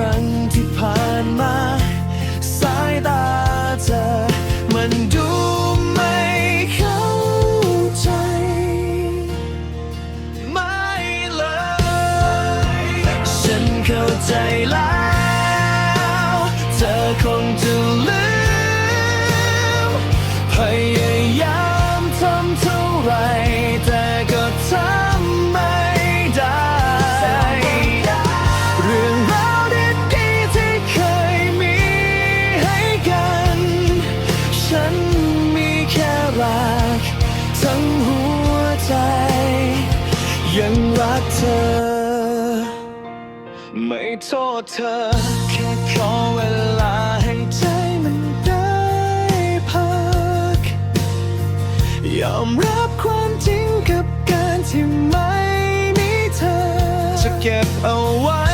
รั้งที่ผ่านมา สายตาเธอ มันดูไม่เข้าใจ ไม่เลย ฉันเข้าใจแล้ว เธอคงจะลืมพย โทษเธอ แค่ขอเวลาให้ใจมันได้พัก ยอมรับความจริงกับการที่ไม่มีเธอ จะเก็บเอาไว้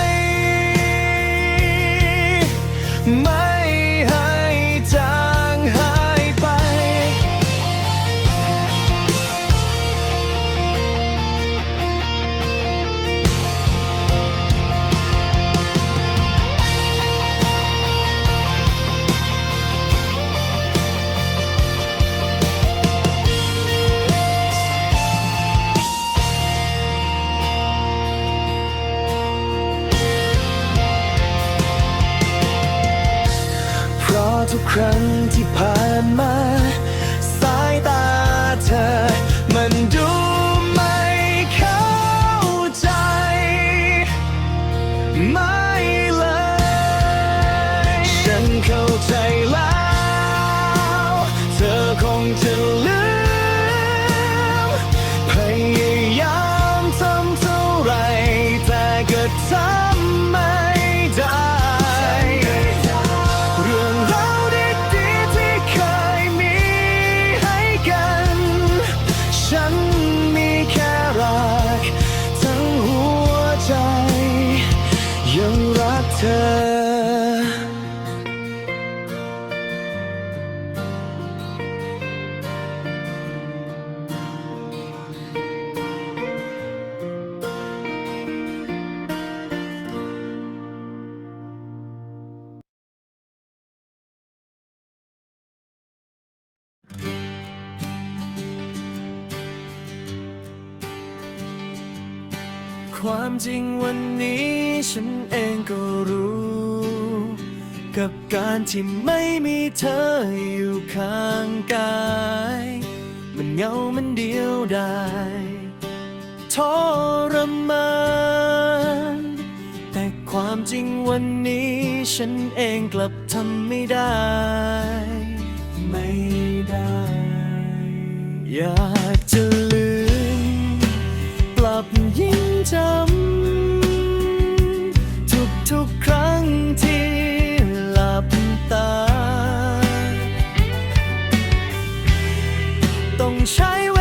ทุกครั้งที่ผ่านมา ความจริงวันนี้ฉันเองก็รู้ กับการที่ไม่มีเธออยู่ข้างกาย มันเหงามันเดียวดายทรมานแต่ความจริงวันนี้ฉันเองกลับทำไม่ได้ ไม่ได้ อยากจะ จำทุกทุกครั้งที่หลับตา ต้องใช้เว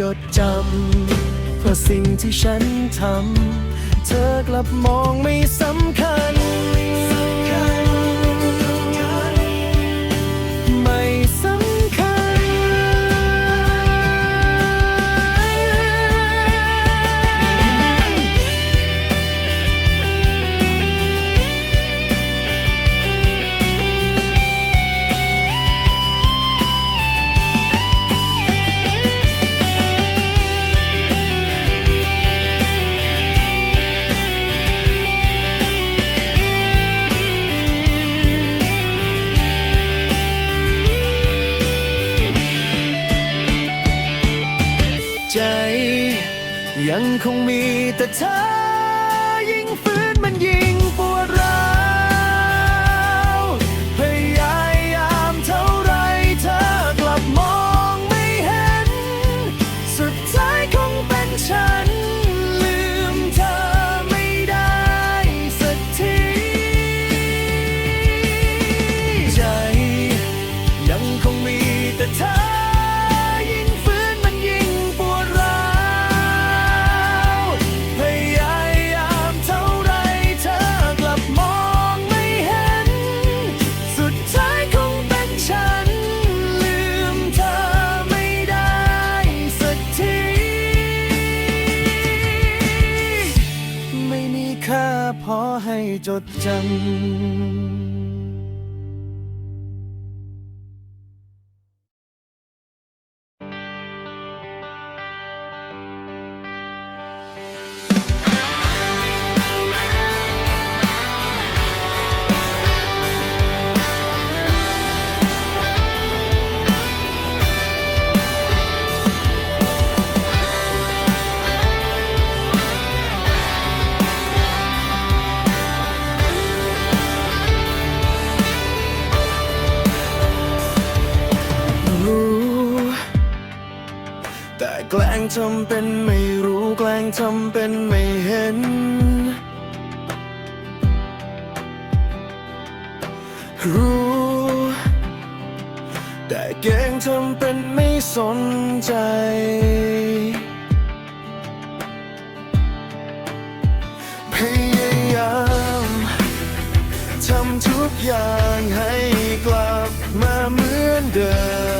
จดจำเพราะสิ่งที่ฉันทำ เธอกลับมองไม่สำคัญันคงมีแต่เธอ จดจำ แกล้งทำเป็นไม่รู้แกล้งทำเป็นไม่เห็น รู้ แต่แกล้งทำเป็นไม่สนใจ พยายามทำทุกอย่างให้กลับมาเหมือนเดิม